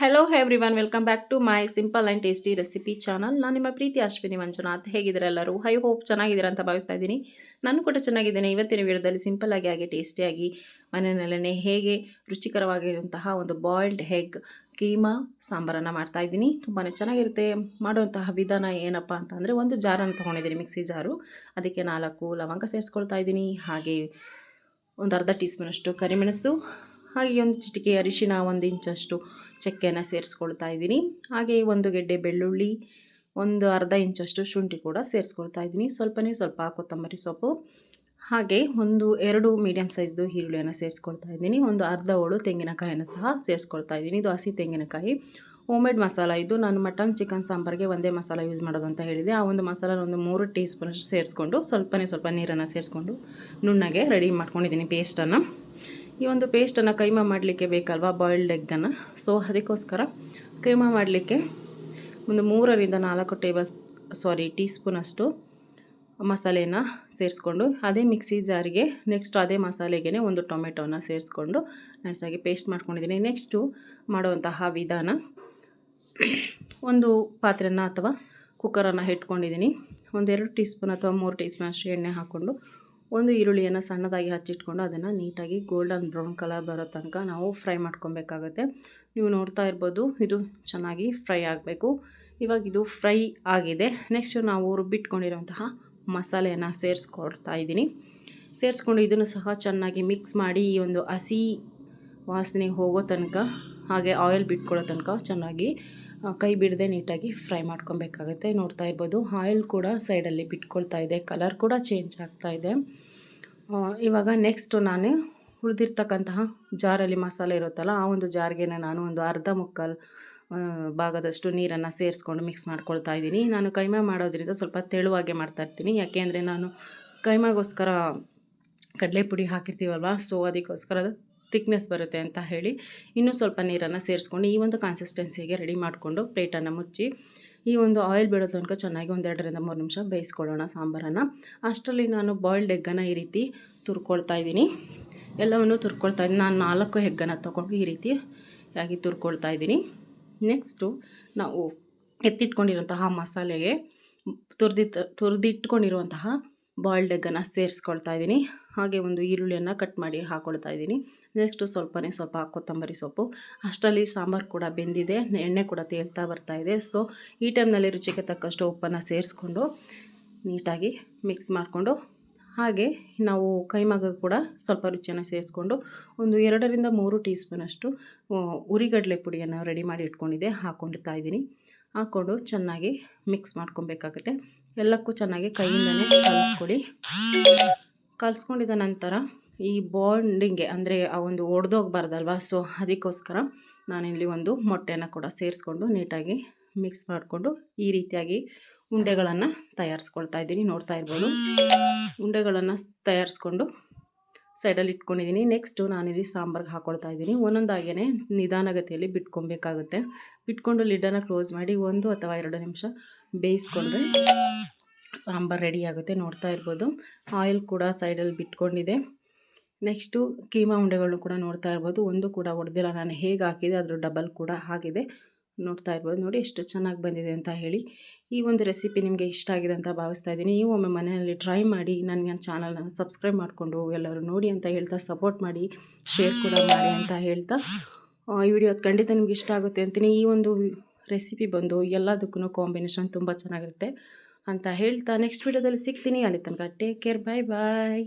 Hello everyone welcome back to my simple and tasty recipe channel ನಾನು ನಿಮ್ಮ ಪ್ರೀತಿ ಅಶ್ವಿನಿ ಮಂಜುನಾಥ್. ಹೇಗಿದ್ದಾರೆ ಎಲ್ಲರೂ? ಹೈ ಹೋಪ್ ಚೆನ್ನಾಗಿದ್ದೀರಾ ಅಂತ ಭಾವಿಸ್ತಾ ಇದ್ದೀನಿ. ನಾನು ಕೂಡ ಚೆನ್ನಾಗಿದ್ದೇನೆ. ಇವತ್ತಿನ ವಿಡಿಯೋದಲ್ಲಿ ಸಿಂಪಲ್ ಆಗಿ, ಹಾಗೆ ಟೇಸ್ಟಿಯಾಗಿ ಮನೆಯಲ್ಲೇ ಹೇಗೆ ರುಚಿಕರವಾಗಿರುವಂತಹ ಒಂದು ಬಾಯ್ಲ್ಡ್ ಹೆಗ್ ಕೀಮಾ ಸಾಂಬಾರನ್ನು ಮಾಡ್ತಾ ಇದ್ದೀನಿ. ತುಂಬಾ ಚೆನ್ನಾಗಿರುತ್ತೆ. ಮಾಡುವಂತಹ ವಿಧಾನ ಏನಪ್ಪ ಅಂತಂದರೆ ಒಂದು ಜಾರನ್ನು ತೊಗೊಂಡಿದ್ದೀನಿ ಮಿಕ್ಸಿ ಜಾರು. ಅದಕ್ಕೆ ನಾಲ್ಕು ಲವಂಗ ಸೇರಿಸ್ಕೊಳ್ತಾ ಇದ್ದೀನಿ. ಹಾಗೆ ಒಂದು ಅರ್ಧ ಟೀ ಸ್ಪೂನಷ್ಟು ಕರಿಮೆಣಸು. ಹಾಗೆ ಒಂದು ಚಿಟಿಕೆ ಅರಿಶಿನ, ಒಂದು ಇಂಚಷ್ಟು ಚಕ್ಕೆಯನ್ನು ಸೇರಿಸ್ಕೊಳ್ತಾ ಇದ್ದೀನಿ. ಹಾಗೆ ಒಂದು ಗೆಡ್ಡೆ ಬೆಳ್ಳುಳ್ಳಿ, ಒಂದು ಅರ್ಧ ಇಂಚಷ್ಟು ಶುಂಠಿ ಕೂಡ ಸೇರಿಸ್ಕೊಳ್ತಾ ಇದ್ದೀನಿ. ಸ್ವಲ್ಪನೇ ಸ್ವಲ್ಪ ಕೊತ್ತಂಬರಿ ಸೊಪ್ಪು. ಹಾಗೆ ಒಂದು ಎರಡು ಮೀಡಿಯಮ್ ಸೈಜ್ದು ಈರುಳ್ಳಿಯನ್ನು ಸೇರಿಸ್ಕೊಳ್ತಾ ಇದ್ದೀನಿ. ಒಂದು ಅರ್ಧ ಹೋಳು ತೆಂಗಿನಕಾಯಿಯನ್ನು ಸಹ ಸೇರಿಸ್ಕೊಳ್ತಾ ಇದ್ದೀನಿ. ಇದು ಹಸಿ ತೆಂಗಿನಕಾಯಿ. ಹೋಮ್ಮೇಡ್ ಮಸಾಲ ಇದು. ನಾನು ಮಟನ್ ಚಿಕನ್ ಸಾಂಬಾರಿಗೆ ಒಂದೇ ಮಸಾಲ ಯೂಸ್ ಮಾಡೋದು ಅಂತ ಹೇಳಿದೆ. ಆ ಒಂದು ಮಸಾಲ ಒಂದು ಮೂರು ಟೀ ಸ್ಪೂನಷ್ಟು ಸೇರಿಸ್ಕೊಂಡು ಸ್ವಲ್ಪನೇ ಸ್ವಲ್ಪ ನೀರನ್ನು ಸೇರಿಸ್ಕೊಂಡು ನುಣ್ಣಗೆ ರೆಡಿ ಮಾಡ್ಕೊಂಡಿದ್ದೀನಿ ಪೇಸ್ಟನ್ನು ಈ ಒಂದು ಪೇಸ್ಟನ್ನು ಕೈಮಾ ಮಾಡಲಿಕ್ಕೆ ಬೇಕಲ್ವಾ ಬಾಯ್ಲ್ಡ್ ಎಗ್ಗನ್ನು ಸೊ ಅದಕ್ಕೋಸ್ಕರ ಕೈಮಾ ಮಾಡಲಿಕ್ಕೆ ಒಂದು ಮೂರರಿಂದ ನಾಲ್ಕು ಟೇಬಲ್ ಸಾರಿ ಟೀ ಸ್ಪೂನಷ್ಟು ಮಸಾಲೆಯನ್ನು ಸೇರಿಸ್ಕೊಂಡು, ಅದೇ ಮಿಕ್ಸಿ ಜಾರಿಗೆ ನೆಕ್ಸ್ಟ್ ಅದೇ ಮಸಾಲೆಗೆ ಒಂದು ಟೊಮೆಟೊನ ಸೇರಿಸ್ಕೊಂಡು ನೈಸಾಗಿ ಪೇಸ್ಟ್ ಮಾಡ್ಕೊಂಡಿದ್ದೀನಿ. ನೆಕ್ಸ್ಟು ಮಾಡುವಂತಹ ವಿಧಾನ ಒಂದು ಪಾತ್ರೆನ ಅಥವಾ ಕುಕ್ಕರನ್ನು ಇಟ್ಕೊಂಡಿದ್ದೀನಿ. ಒಂದೆರಡು ಟೀ ಸ್ಪೂನ್ ಅಥವಾ ಮೂರು ಟೀ ಸ್ಪೂನ್ ಅಷ್ಟು ಎಣ್ಣೆ ಹಾಕ್ಕೊಂಡು ಒಂದು ಈರುಳ್ಳಿಯನ್ನು ಸಣ್ಣದಾಗಿ ಹಚ್ಚಿಟ್ಕೊಂಡು ಅದನ್ನು ನೀಟಾಗಿ ಗೋಲ್ಡನ್ ಬ್ರೌನ್ ಕಲರ್ ಬರೋ ತನಕ ನಾವು ಫ್ರೈ ಮಾಡ್ಕೊಬೇಕಾಗತ್ತೆ. ನೀವು ನೋಡ್ತಾ ಇರ್ಬೋದು ಇದು ಚೆನ್ನಾಗಿ ಫ್ರೈ ಆಗಬೇಕು. ಇವಾಗ ಇದು ಫ್ರೈ ಆಗಿದೆ. ನೆಕ್ಸ್ಟ್ ನಾವು ರುಬ್ಬಿಟ್ಕೊಂಡಿರುವಂತಹ ಮಸಾಲೆಯನ್ನು ಸೇರಿಸ್ಕೊಡ್ತಾ ಇದ್ದೀನಿ. ಸೇರಿಸ್ಕೊಂಡು ಇದನ್ನು ಸಹ ಚೆನ್ನಾಗಿ ಮಿಕ್ಸ್ ಮಾಡಿ ಈ ಒಂದು ಹಸಿ ವಾಸನೆ ಹೋಗೋ ತನಕ ಹಾಗೆ ಆಯಿಲ್ ಬಿಟ್ಕೊಳ್ಳೋ ತನಕ ಚೆನ್ನಾಗಿ ಕೈ ಬಿಡದೆ ನೀಟಾಗಿ ಫ್ರೈ ಮಾಡ್ಕೊಬೇಕಾಗುತ್ತೆ. ನೋಡ್ತಾ ಇರ್ಬೋದು, ಆಯಿಲ್ ಕೂಡ ಸೈಡಲ್ಲಿ ಬಿಟ್ಕೊಳ್ತಾ ಇದೆ, ಕಲರ್ ಕೂಡ ಚೇಂಜ್ ಆಗ್ತಾ ಇದೆ. ಇವಾಗ ನೆಕ್ಸ್ಟು ನಾನು ಉಳಿದಿರ್ತಕ್ಕಂತಹ ಜಾರಲ್ಲಿ ಮಸಾಲೆ ಇರುತ್ತಲ್ಲ, ಆ ಒಂದು ಜಾರ್ಗೆ ನಾನು ಒಂದು ಅರ್ಧ ಮುಕ್ಕಾಲು ಭಾಗದಷ್ಟು ನೀರನ್ನು ಸೇರಿಸ್ಕೊಂಡು ಮಿಕ್ಸ್ ಮಾಡ್ಕೊಳ್ತಾ ಇದ್ದೀನಿ. ನಾನು ಕೈಮ ಮಾಡೋದ್ರಿಂದ ಸ್ವಲ್ಪ ತೆಳುವಾಗೆ ಮಾಡ್ತಾ ಇರ್ತೀನಿ. ಯಾಕೆಂದರೆ ನಾನು ಕೈಮಾಗೋಸ್ಕರ ಕಡಲೆ ಪುಡಿ ಹಾಕಿರ್ತೀವಲ್ವ, ಸೊ ಅದಕ್ಕೋಸ್ಕರ ಅದು ತಿಕ್ನೆಸ್ ಬರುತ್ತೆ ಅಂತ ಹೇಳಿ ಇನ್ನೂ ಸ್ವಲ್ಪ ನೀರನ್ನು ಸೇರಿಸ್ಕೊಂಡು ಈ ಒಂದು ಕನ್ಸಿಸ್ಟೆನ್ಸಿಗೆ ರೆಡಿ ಮಾಡಿಕೊಂಡು ಪ್ಲೇಟನ್ನು ಮುಚ್ಚಿ ಈ ಒಂದು ಆಯಿಲ್ ಬಿಡೋ ತನಕ ಚೆನ್ನಾಗಿ ಒಂದು ಎರಡರಿಂದ ಮೂರು ನಿಮಿಷ ಬೇಯಿಸ್ಕೊಳ್ಳೋಣ ಸಾಂಬಾರನ್ನು. ಅಷ್ಟರಲ್ಲಿ ನಾನು ಬಾಯ್ಲ್ಡ್ ಎಗ್ಗನ್ನು ಈ ರೀತಿ ತುರ್ಕೊಳ್ತಾ ಇದ್ದೀನಿ. ಎಲ್ಲವನ್ನು ತುರ್ಕೊಳ್ತಾ ಇದ್ದೀನಿ. ನಾನು ನಾಲ್ಕು ಎಗ್ಗನ್ನು ತೊಗೊಂಡು ಈ ರೀತಿ ಆಗಿ ತುರ್ಕೊಳ್ತಾ ಇದ್ದೀನಿ. ನೆಕ್ಸ್ಟು ನಾವು ಎತ್ತಿಟ್ಕೊಂಡಿರುವಂತಹ ಮಸಾಲೆಗೆ ತುರಿದಿಟ್ಟು ತುರಿದಿಟ್ಕೊಂಡಿರುವಂತಹ ಬಾಯ್ಲ್ಡ್ ಎಗ್ಗನ್ನು ಸೇರಿಸ್ಕೊಳ್ತಾ ಇದ್ದೀನಿ. ಹಾಗೆ ಒಂದು ಈರುಳ್ಳಿಯನ್ನು ಕಟ್ ಮಾಡಿ ಹಾಕ್ಕೊಳ್ತಾ ಇದ್ದೀನಿ. ನೆಕ್ಸ್ಟು ಸ್ವಲ್ಪನೇ ಸ್ವಲ್ಪ ಕೊತ್ತಂಬರಿ ಸೊಪ್ಪು. ಅಷ್ಟರಲ್ಲಿ ಸಾಂಬಾರು ಕೂಡ ಬೆಂದಿದೆ. ಎಣ್ಣೆ ಕೂಡ ತೇಲ್ತಾ ಬರ್ತಾ ಇದೆ. ಸೊ, ಈ ಟೈಮ್ನಲ್ಲಿ ರುಚಿಗೆ ತಕ್ಕಷ್ಟು ಉಪ್ಪನ್ನು ಸೇರಿಸ್ಕೊಂಡು ನೀಟಾಗಿ ಮಿಕ್ಸ್ ಮಾಡಿಕೊಂಡು, ಹಾಗೆ ನಾವು ಕೈಮಗ ಕೂಡ ಸ್ವಲ್ಪ ರುಚಿಯನ್ನು ಸೇರಿಸ್ಕೊಂಡು ಒಂದು ಎರಡರಿಂದ ಮೂರು ಟೀ ಸ್ಪೂನಷ್ಟು ಉರಿಗಡಲೆ ಪುಡಿಯನ್ನು ರೆಡಿ ಮಾಡಿ ಇಟ್ಕೊಂಡಿದ್ದೆ. ಹಾಕ್ಕೊಂಡಿರ್ತಾ ಇದ್ದೀನಿ. ಹಾಕ್ಕೊಂಡು ಚೆನ್ನಾಗಿ ಮಿಕ್ಸ್ ಮಾಡ್ಕೊಬೇಕಾಗುತ್ತೆ. ಎಲ್ಲಕ್ಕೂ ಚೆನ್ನಾಗಿ ಕೈಯಿಂದಲೇ ಕಲಿಸ್ಕೊಡಿ. ಕಲಿಸ್ಕೊಂಡಿದ ನಂತರ ಈ ಬಾಂಡಿಂಗೆ ಅಂದರೆ ಆ ಒಂದು ಒಡೆದೋಗ್ಬಾರ್ದಲ್ವ? ಸೊ ಅದಕ್ಕೋಸ್ಕರ ನಾನಿಲ್ಲಿ ಒಂದು ಮೊಟ್ಟೆನ ಕೂಡ ಸೇರಿಸ್ಕೊಂಡು ನೀಟಾಗಿ ಮಿಕ್ಸ್ ಮಾಡಿಕೊಂಡು ಈ ರೀತಿಯಾಗಿ ಉಂಡೆಗಳನ್ನು ತಯಾರಿಸ್ಕೊಳ್ತಾ ಇದ್ದೀನಿ. ನೋಡ್ತಾ ಇರ್ಬೋದು. ಉಂಡೆಗಳನ್ನು ತಯಾರಿಸ್ಕೊಂಡು ಸೈಡಲ್ಲಿ ಇಟ್ಕೊಂಡಿದ್ದೀನಿ. ನೆಕ್ಸ್ಟು ನಾನಿಲ್ಲಿ ಸಾಂಬಾರ್ಗೆ ಹಾಕ್ಕೊಳ್ತಾ ಇದ್ದೀನಿ. ಒಂದೊಂದಾಗೇ ನಿಧಾನಗತಿಯಲ್ಲಿ ಬಿಟ್ಕೊಬೇಕಾಗುತ್ತೆ ಬಿಟ್ಕೊಂಡು ಲಿಡ್ಡನ್ನು ಕ್ಲೋಸ್ ಮಾಡಿ ಒಂದು ಅಥವಾ ಎರಡು ನಿಮಿಷ ಬೇಯಿಸ್ಕೊಂಡ್ರೆ ಸಾಂಬಾರು ರೆಡಿ ಆಗುತ್ತೆ ನೋಡ್ತಾ ಇರ್ಬೋದು. ಆಯಿಲ್ ಕೂಡ ಸೈಡಲ್ಲಿ ಬಿಟ್ಕೊಂಡಿದೆ. ನೆಕ್ಸ್ಟು ಕೀಮಾ ಉಂಡೆಗಳನ್ನು ಕೂಡ ನೋಡ್ತಾ ಇರ್ಬೋದು. ಒಂದು ಕೂಡ ಹೊಡೆದಿಲ್ಲ ನಾನು ಹೇಗೆ ಹಾಕಿದೆ ಅದರ ಡಬಲ್ ಕೂಡ ಆಗಿದೆ. ನೋಡ್ತಾ ಇರ್ಬೋದು. ನೋಡಿ ಎಷ್ಟು ಚೆನ್ನಾಗಿ ಬಂದಿದೆ ಅಂತ ಹೇಳಿ ಈ ಒಂದು ರೆಸಿಪಿ ನಿಮಗೆ ಇಷ್ಟ ಆಗಿದೆ ಅಂತ ಭಾವಿಸ್ತಾ ಇದ್ದೀನಿ. ನೀವು ಒಮ್ಮೆ ಮನೆಯಲ್ಲಿ ಟ್ರೈ ಮಾಡಿ ನನ್ನ ಚಾನಲ್ನ ಸಬ್ಸ್ಕ್ರೈಬ್ ಮಾಡಿಕೊಂಡು ಎಲ್ಲರೂ ನೋಡಿ ಅಂತ ಹೇಳ್ತಾ ಸಪೋರ್ಟ್ ಮಾಡಿ ಶೇರ್ ಕೂಡ ಮಾಡಿ ಅಂತ ಹೇಳ್ತಾ ಈ ವಿಡಿಯೋ ಖಂಡಿತ ನಿಮ್ಗೆ ಇಷ್ಟ ಆಗುತ್ತೆ ಅಂತೀನಿ. ಈ ಒಂದು ರೆಸಿಪಿ ಬಂದು ಎಲ್ಲದಕ್ಕೂ ಕಾಂಬಿನೇಷನ್ ತುಂಬ ಚೆನ್ನಾಗಿರುತ್ತೆ ಅಂತ ಹೇಳ್ತಾ ನೆಕ್ಸ್ಟ್ ವಿಡಿಯೋದಲ್ಲಿ ಸಿಗ್ತೀನಿ. ಅಲ್ಲಿ ತನಕ ಟೇಕ್ ಕೇರ್ ಬಾಯ್ ಬಾಯ್